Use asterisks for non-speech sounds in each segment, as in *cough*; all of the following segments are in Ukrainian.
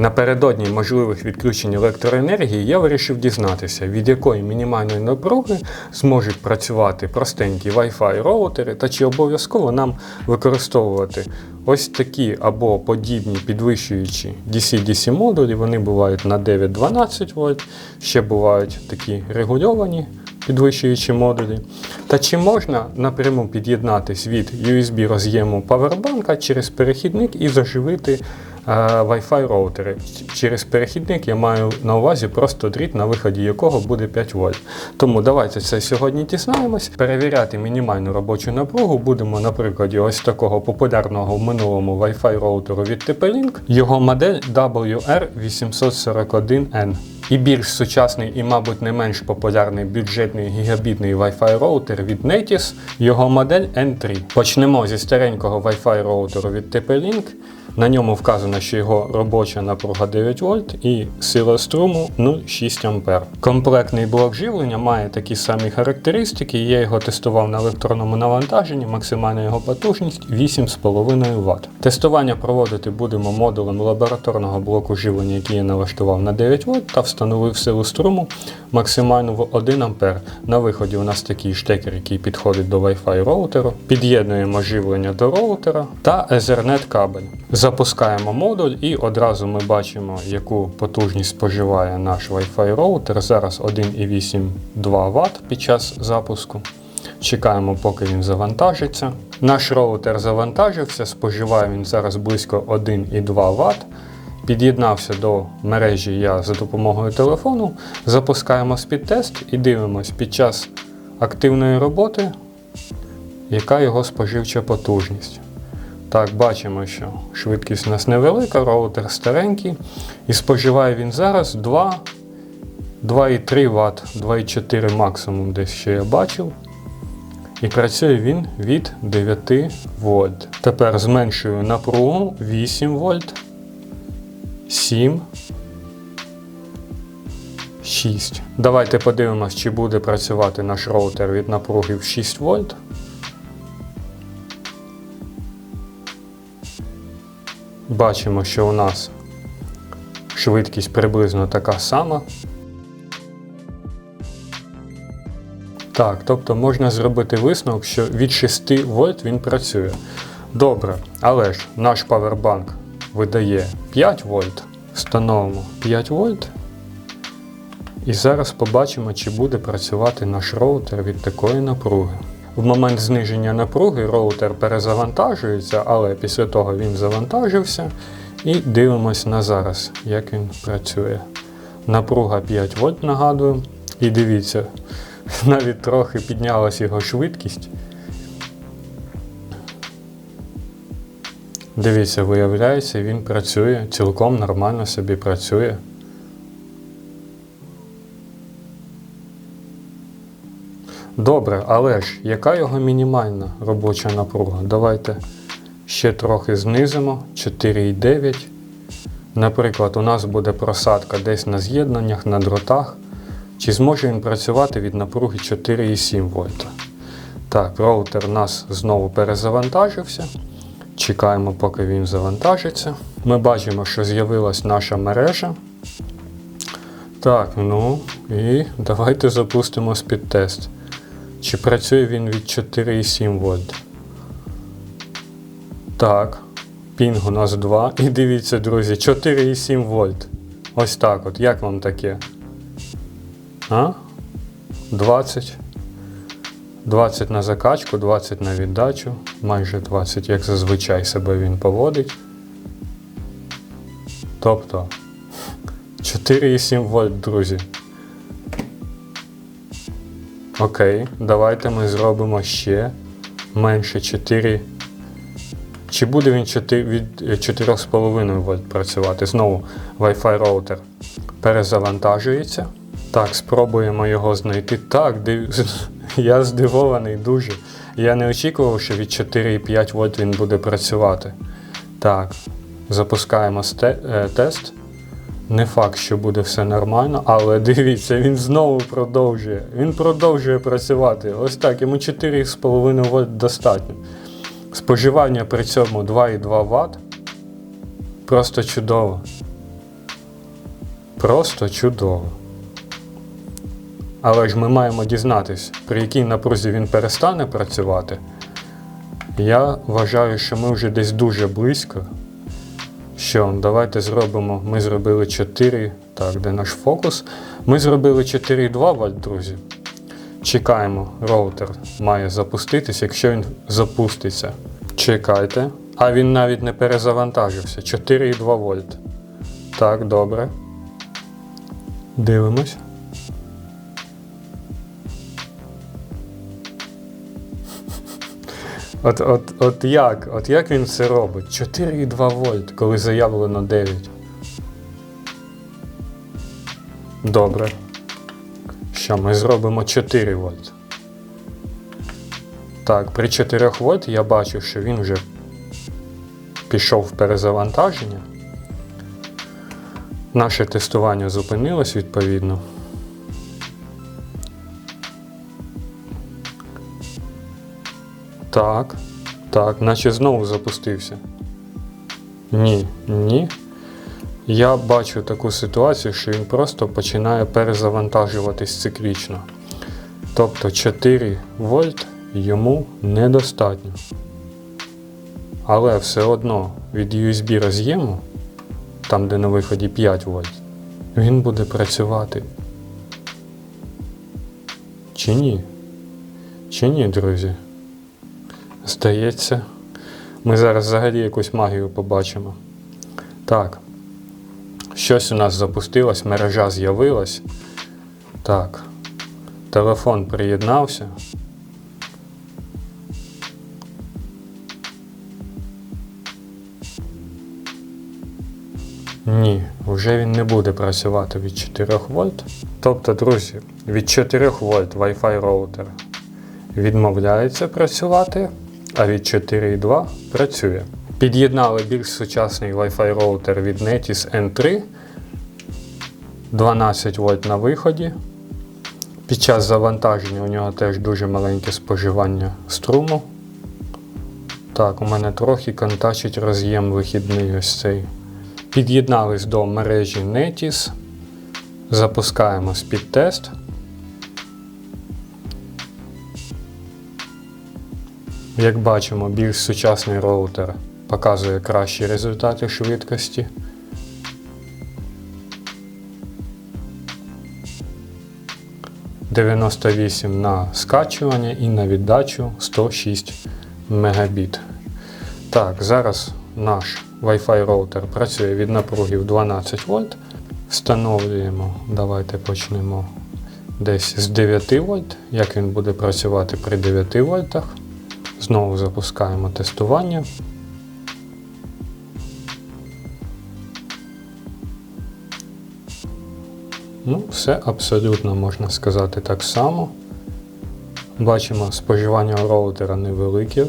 Напередодні можливих відключень електроенергії я вирішив дізнатися, від якої мінімальної напруги зможуть працювати простенькі Wi-Fi роутери та чи обов'язково нам використовувати ось такі або подібні підвищуючі DC-DC модулі. Вони бувають на 9-12 вольт, ще бувають такі регульовані підвищуючі модулі. Та чи можна напряму під'єднатись від USB роз'єму павербанка через перехідник і заживити Wi-Fi роутери. Через перехідник я маю на увазі просто дріт, на виході якого буде 5 вольт. Тому давайте це сьогодні дізнаємось. Перевіряти мінімальну робочу напругу будемо на прикладі ось такого популярного в минулому Wi-Fi роутеру від TP-Link. Його модель WR841N. І більш сучасний і, мабуть, не менш популярний бюджетний гігабітний Wi-Fi роутер від Netis, його модель N3. Почнемо зі старенького Wi-Fi роутеру від TP-Link. На ньому вказано, що його робоча напруга 9 вольт і сила струму 0,6 А. Комплектний блок живлення має такі самі характеристики. Я його тестував на електронному навантаженні, максимальна його потужність 8,5 Вт. Тестування проводити будемо модулем лабораторного блоку живлення, який я налаштував на 9 вольт та встановив силу струму максимальну в 1 А. На виході у нас такий штекер, який підходить до Wi-Fi роутеру. Під'єднуємо живлення до роутера та Ethernet кабель. Запускаємо модуль і одразу ми бачимо, яку потужність споживає наш Wi-Fi роутер. Зараз 1,8-2 Вт під час запуску. Чекаємо, поки він завантажиться. Наш роутер завантажився, споживає він зараз близько 1,2 Вт. Під'єднався до мережі я за допомогою телефону. Запускаємо спідтест і дивимось під час активної роботи, яка його споживча потужність. Так, бачимо, що швидкість у нас невелика, роутер старенький. І споживає він зараз 2, 2,3 Вт, 2,4 максимум десь ще я бачив. І працює він від 9 вольт. Тепер зменшую напругу 8 вольт, 7, 6. Давайте подивимось, чи буде працювати наш роутер від напруги в 6 вольт. Бачимо, що у нас швидкість приблизно така сама. Так, тобто можна зробити висновок, що від 6 вольт він працює. Добре, але ж наш павербанк видає 5 вольт. Встановимо 5 вольт. І зараз побачимо, чи буде працювати наш роутер від такої напруги. В момент зниження напруги роутер перезавантажується, але після того він завантажився. І дивимось на зараз, як він працює. Напруга 5 вольт нагадую. І дивіться, *laughs* навіть трохи піднялась його швидкість. Дивіться, виявляється, він працює, цілком нормально собі працює. Добре, але ж яка його мінімальна робоча напруга? Давайте ще трохи знизимо 4,9. Наприклад, у нас буде просадка десь на з'єднаннях, на дротах. Чи зможе він працювати від напруги 4,7 вольта? Так, роутер у нас знову перезавантажився. Чекаємо, поки він завантажиться. Ми бачимо, що з'явилась наша мережа. Так, ну і давайте запустимо спідтест. Чи працює він від 4,7 вольт? Так. Пінг у нас 2. І дивіться, друзі, 4,7 вольт. Ось так от. Як вам таке? А? 20. 20 на закачку, 20 на віддачу. Майже 20, як зазвичай себе він поводить. Тобто 4,7 вольт, друзі. Окей, давайте ми зробимо ще менше 4. Чи буде він 4, від 4,5 вольт працювати? Знову Wi-Fi роутер перезавантажується. Так, спробуємо його знайти. Так, див... *laughs* я здивований дуже. Я не очікував, що від 4,5 вольт він буде працювати. Так, запускаємо сте... е, тест. Не факт, що буде все нормально, але *laughs* дивіться, він знову продовжує. Він продовжує працювати. Ось так, йому 4,5 вольт достатньо. Споживання при цьому 2,2 Вт. Просто чудово. Просто чудово. Але ж ми маємо дізнатись, при якій напрузі він перестане працювати. Я вважаю, що ми вже десь дуже близько. Що, давайте зробимо. Ми зробили 4. Так, де наш фокус? Ми зробили 4,2 вольт, друзі. Чекаємо, роутер має запуститись, якщо він запуститься. Чекайте. А він навіть не перезавантажився. 4,2 вольт. Так, добре. Дивимось. От, от, от як? От як він це робить? 4,2 вольт, коли заявлено 9. Добре. Що ми зробимо 4 вольт. Так, при 4 вольт я бачу, що він вже пішов в перезавантаження. Наше тестування зупинилось відповідно. Так, так, наче знову запустився. Ні, ні. Я бачу таку ситуацію, що він просто починає перезавантажуватись циклічно. Тобто 4 вольт йому недостатньо. Але все одно від USB роз'єму, там де на виході 5 вольт, він буде працювати. Чи ні? Чи ні, друзі? Здається, ми зараз взагалі якусь магію побачимо. Так. Щось у нас запустилось, мережа з'явилась. Так. Телефон приєднався. Ні, вже він не буде працювати від 4 вольт. Тобто, друзі, від 4 вольт Wi-Fi роутер відмовляється працювати, а від 4.2 працює. Під'єднали більш сучасний Wi-Fi роутер від Netis N3. 12 вольт на виході. Під час завантаження у нього теж дуже маленьке споживання струму. Так, у мене трохи контачить роз'єм вихідний ось цей. Під'єднались до мережі Netis. Запускаємо спідтест. Як бачимо, більш сучасний роутер показує кращі результати швидкості. «98 на скачування і на віддачу 106 Мбіт. Так, зараз наш Wi-Fi роутер працює від напругів 12 вольт. Встановлюємо, давайте почнемо десь з 9 вольт. Як він буде працювати при 9 вольтах. Знову запускаємо тестування. Ну, все абсолютно можна сказати так само. Бачимо, споживання роутера невелике,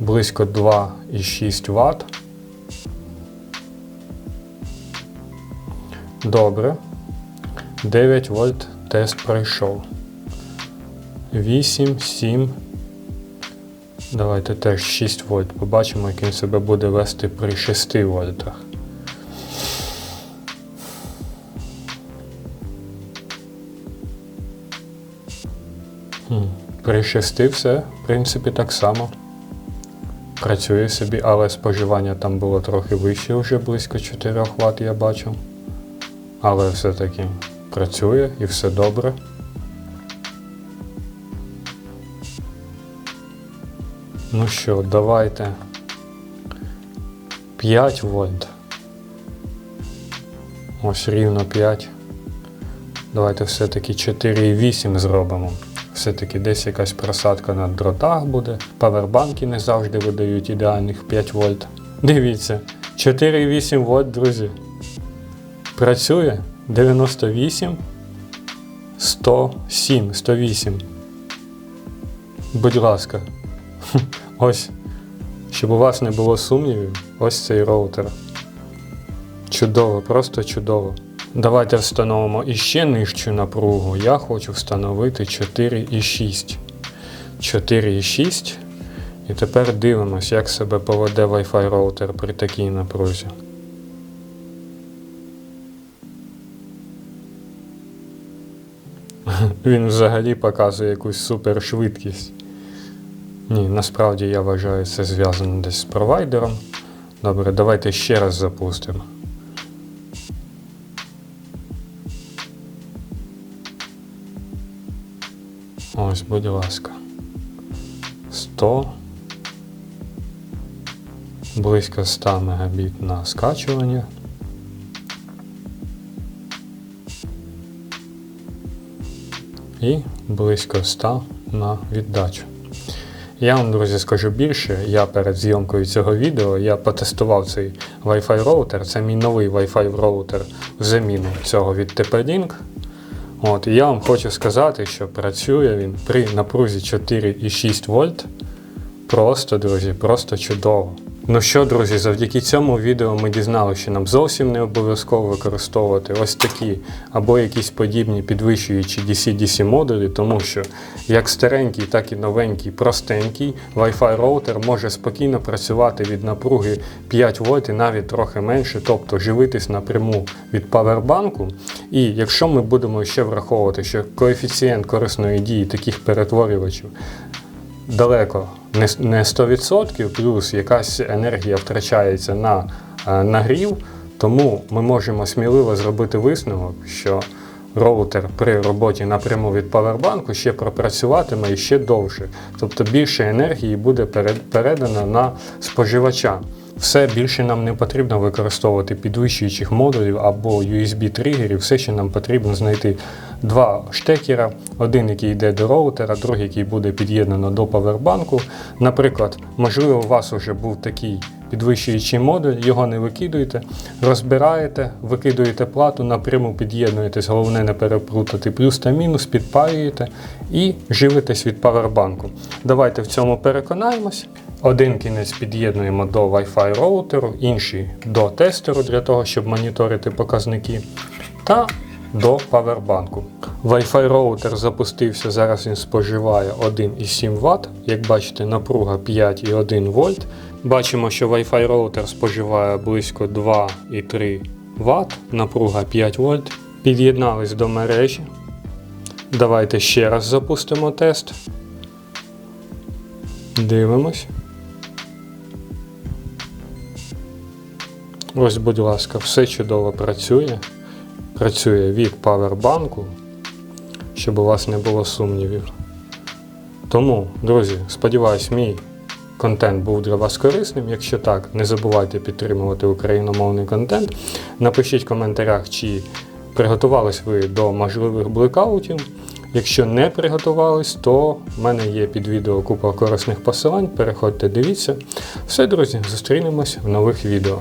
близько 2,6 Вт. Добре. 9 вольт тест пройшов. 8, 7. Давайте теж 6 вольт. Побачимо, як він себе буде вести при 6 вольтах. При 6 все, в принципі, так само. Працює собі, але споживання там було трохи вище, вже близько 4 Вт я бачу. Але все-таки працює і все добре. Ну що, давайте 5 вольт. Ось рівно 5. Давайте все-таки 4,8 зробимо. Все-таки десь якась просадка на дротах буде. Павербанки не завжди видають ідеальних 5 вольт. Дивіться, 4,8 вольт, друзі. Працює 98, 107, 108. Будь ласка. Ось, щоб у вас не було сумнівів, ось цей роутер. Чудово, просто чудово. Давайте встановимо іще нижчу напругу. Я хочу встановити 4,6. 4,6. І тепер дивимось, як себе поведе Wi-Fi роутер при такій напрузі. *laughs* Він взагалі показує якусь супершвидкість. Ні, насправді я вважаю, це зв'язано десь з провайдером. Добре, давайте ще раз запустимо. Ось, будь ласка. 100. Близько 100 мегабіт на скачування. І близько 100 на віддачу. Я вам, друзі, скажу більше. Я перед зйомкою цього відео я потестував цей Wi-Fi роутер. Це мій новий Wi-Fi роутер в заміну цього від TP-Link. От, і я вам хочу сказати, що працює він при напрузі 4,6 вольт. Просто, друзі, просто чудово. Ну що, друзі, завдяки цьому відео ми дізналися, що нам зовсім не обов'язково використовувати ось такі або якісь подібні підвищуючі DC-DC модулі, тому що як старенький, так і новенький, простенький Wi-Fi роутер може спокійно працювати від напруги 5 вольт і навіть трохи менше, тобто живитись напряму від павербанку. І якщо ми будемо ще враховувати, що коефіцієнт корисної дії таких перетворювачів далеко не 100%, плюс якась енергія втрачається на е, нагрів, тому ми можемо сміливо зробити висновок, що роутер при роботі напряму від павербанку ще пропрацюватиме і ще довше. Тобто більше енергії буде передано на споживача. Все більше нам не потрібно використовувати підвищуючих модулів або USB-тригерів. Все, що нам потрібно знайти два штекера, один, який йде до роутера, другий, який буде під'єднано до павербанку. Наприклад, можливо, у вас вже був такий підвищуючий модуль, його не викидуєте, розбираєте, викидуєте плату, напряму під'єднуєтесь, головне не переплутати плюс та мінус, підпаюєте і живитесь від павербанку. Давайте в цьому переконаємось. Один кінець під'єднуємо до Wi-Fi роутеру, інший до тестеру для того, щоб моніторити показники, та до павербанку. Wi-Fi роутер запустився, зараз він споживає 1,7 Вт. Як бачите, напруга 5,1 вольт. Бачимо, що Wi-Fi роутер споживає близько 2,3 Вт, напруга 5 вольт. Під'єднались до мережі. Давайте ще раз запустимо тест. Дивимось. Ось, будь ласка, все чудово працює. Працює від павербанку, щоб у вас не було сумнівів. Тому, друзі, сподіваюсь, мій контент був для вас корисним. Якщо так, не забувайте підтримувати україномовний контент. Напишіть в коментарях, чи приготувались ви до можливих блекаутів. Якщо не приготувались, то в мене є під відео купа корисних посилань. Переходьте, дивіться. Все, друзі, зустрінемось в нових відео.